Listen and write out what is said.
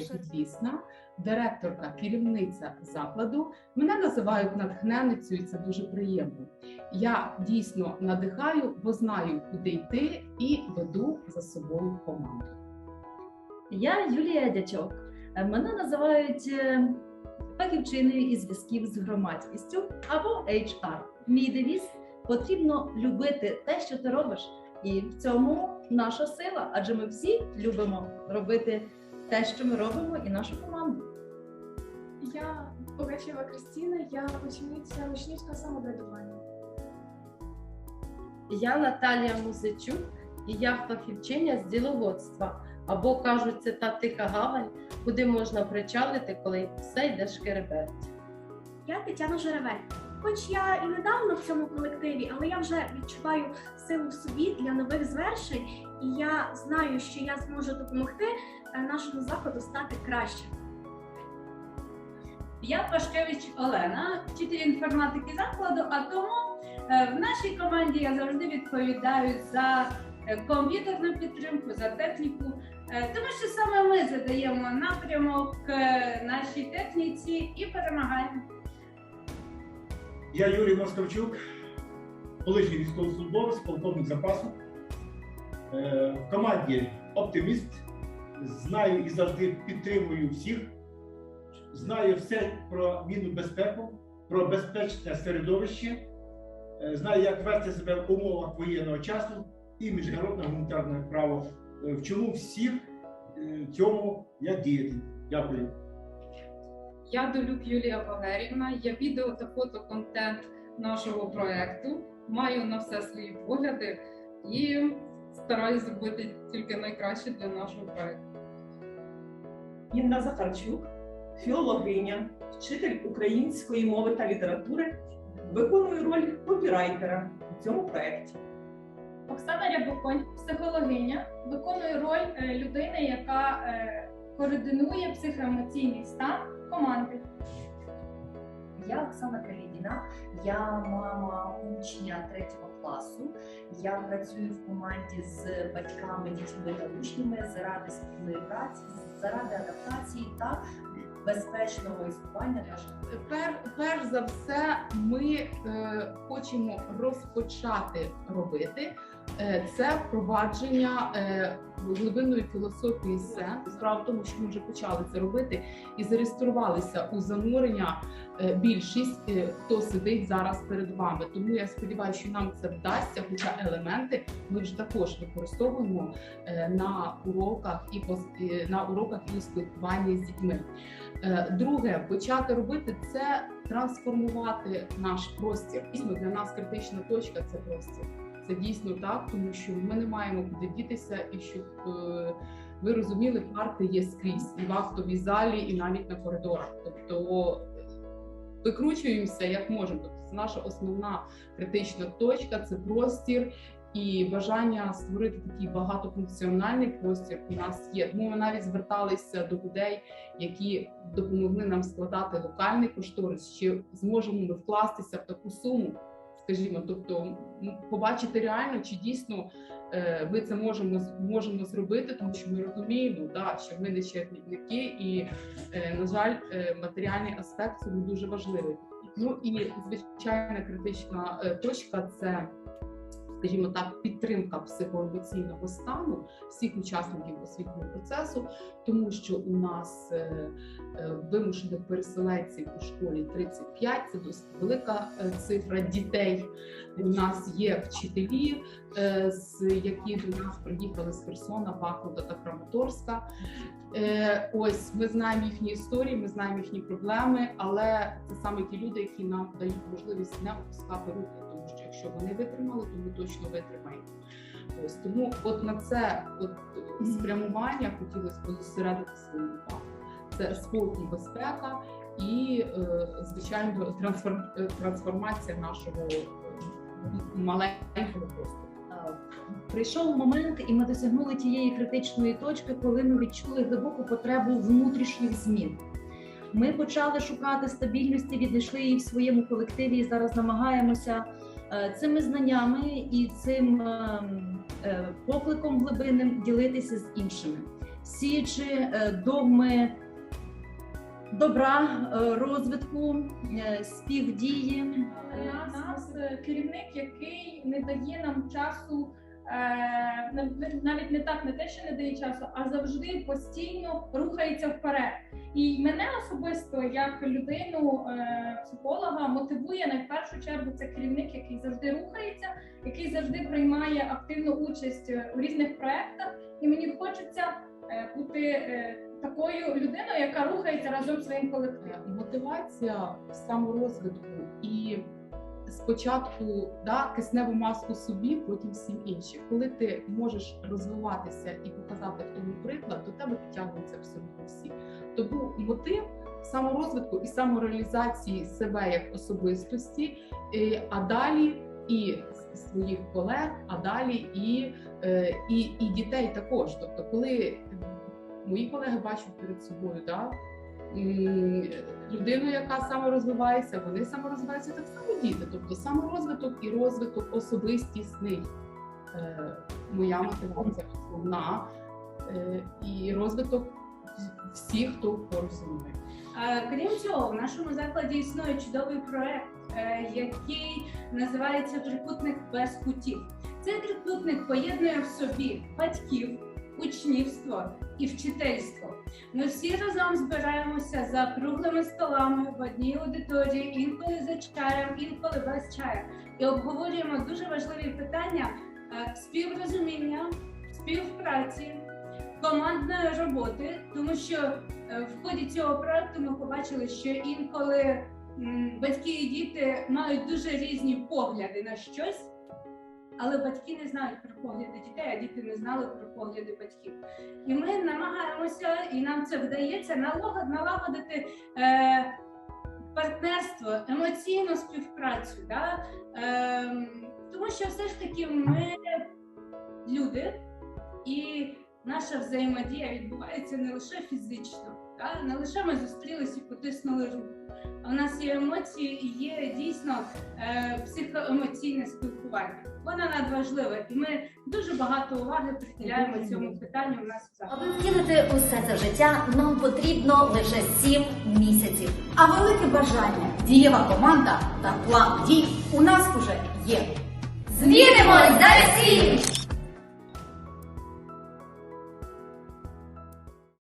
Підлісна, директорка, керівниця закладу. Мене називають натхненницею, і це дуже приємно. Я дійсно надихаю, бо знаю, куди йти, і веду за собою команду. Я Юлія Дячок. Мене називають е, фахівчиною із зв'язків з громадськістю або HR. Мій девіз потрібно любити те, що ти робиш, і в цьому наша сила, адже ми всі любимо робити те, що ми робимо, і нашу команду. Я Погачева Кристина, я учениця учнівського самоврядування. Я Наталія Музичук і я фахівчиня з діловодства. Або кажуть, це та тика гавань, куди можна причалити, коли все йде шкереберть. Я Тетяна Жеревель. Хоч я і недавно в цьому колективі, але я вже відчуваю силу в собі для нових звершень, і я знаю, що я зможу допомогти е, нашому закладу стати кращим. Я Пашкевич Олена, вчитель інформатики закладу, а тому е, в нашій команді я завжди відповідаю за е, комп'ютерну підтримку, за техніку, тому що саме ми задаємо напрямок нашій техніці і перемагаємо. Я Юрій Москавчук, колишній військовослужбовець, полковник запасу. Е, В команді оптиміст. Знаю і завжди підтримую всіх. Знаю все про мінну безпеку, про безпечне середовище. Е, Знаю, як вести себе в умовах воєнного часу і міжнародне гуманітарне право. Е, Вчому всіх цьому як діяти. Дякую. Я Долюк Юлія Валерівна, я відео та фотоконтент нашого проекту. Маю на все свої погляди і стараюсь зробити тільки найкраще для нашого проекту. Інна Захарчук, філологиня, вчитель української мови та літератури, виконую роль копірайтера у цьому проєкті. Оксана Рябоконь, психологиня, виконує роль е, людини, яка е, координує психоемоційний стан команди. Я Оксана Калідіна, я мама учня третього класу. Я працюю в команді з батьками, дітьми та учнями заради спільної праці, заради адаптації та безпечного існування наших. Пер, перш за все, ми е, хочемо розпочати робити е, це впровадження е, глибинної філософії сен. Справа в тому, що ми вже почали це робити і зареєструвалися у занурення е, більшість, е, хто сидить зараз перед вами. Тому я сподіваюся, що нам це вдасться, хоча елементи ми вже також використовуємо е, на уроках і на уроках і спілкуванні з дітьми. Друге, почати робити це трансформувати наш простір. Дійсно, для нас критична точка це простір. Це дійсно так, тому що ми не маємо куди дітися, і щоб е, ви розуміли, парти є скрізь і в актовій залі, і навіть на коридорах. Тобто викручуємося як можемо. Тобто це наша основна критична точка, це простір. І бажання створити такий багатофункціональний простір у нас є. Тому ми навіть зверталися до людей, які допомогли нам складати локальний кошторис, чи зможемо ми вкластися в таку суму, скажімо, тобто побачити реально, чи дійсно е, ми це можемо можемо зробити, тому що ми розуміємо, да, що ми не чарівники, і е, на жаль, е, матеріальний аспект цьому дуже важливий. Ну і звичайна критична точка це. Скажімо так, підтримка психоемоційного стану всіх учасників освітнього процесу, тому що у нас е, е, вимушених переселенців у школі 35, це досить велика е, цифра дітей. У нас є вчителі, з які до нас приїхали з Херсона, Бахмута та Краматорська. Ось ми знаємо їхні історії, ми знаємо їхні проблеми, але це саме ті люди, які нам дають можливість не опускати руки, тому що якщо вони витримали, то ми точно витримаємо. Ось тому, от на це от е, спрямування хотілося б зосередити свою увагу. Це спокій, безпека і, е, звичайно, е, трансформація нашого маленького простору. Прийшов момент, і ми досягнули тієї критичної точки, коли ми відчули глибоку потребу внутрішніх змін. Ми почали шукати стабільності, віднайшли її в своєму колективі і зараз намагаємося цими знаннями і цим ем, е, покликом глибинним ділитися з іншими. сіючи е, догми добра, е, розвитку, е, співдії. Нас е, керівник, який не дає нам часу, е, навіть не так, не те, що не дає часу, а завжди постійно рухається вперед. І мене особисто, як людину е, психолога, мотивує найпершу чергу це керівник, який завжди рухається, який завжди приймає активну участь е, у різних проєктах. І мені хочеться е, бути е, такою людиною, яка рухається разом своїм колективом. Е, мотивація саморозвитку і спочатку да, кисневу маску собі, потім всім іншим. Коли ти можеш розвиватися і показати в тому приклад, до тебе підтягуються абсолютно всі. Тому мотив саморозвитку і самореалізації себе як особистості, е, а далі і своїх колег, а далі і, е, і, і дітей також. Тобто, коли е, мої колеги бачать перед собою, да, людину, яка саморозвивається, вони саморозвиваються так само діти. Тобто саморозвиток і розвиток особистісний. Е, моя мотивація основна е, і розвиток всіх, хто поруч зі мною. Е, Крім цього, в нашому закладі існує чудовий проект, який називається Трикутник без кутів. Цей трикутник поєднує в собі батьків, учнівство і вчительство. Ми всі разом збираємося за круглими столами в одній аудиторії, інколи за чаєм, інколи без чаю, і обговорюємо дуже важливі питання е, співрозуміння, співпраці, командної роботи, тому що Е, В ході цього проекту ми побачили, що інколи батьки і діти мають дуже різні погляди на щось, але батьки не знають про погляди дітей, а діти не знали про погляди батьків. І ми намагаємося, і нам це вдається налагод- налагодити е, партнерство, емоційну співпрацю. Да? Е, тому що все ж таки ми люди, і наша взаємодія відбувається не лише фізично, та? не лише ми зустрілися і потиснули руку. А в нас є емоції і є дійсно е, психоемоційне спілкування. Воно надважливе, і ми дуже багато уваги приділяємо цьому питанню у нас. Аби втілити усе це життя, нам потрібно лише 7 місяців. А велике бажання, дієва команда та план дій у нас уже є. Змінимось за всім!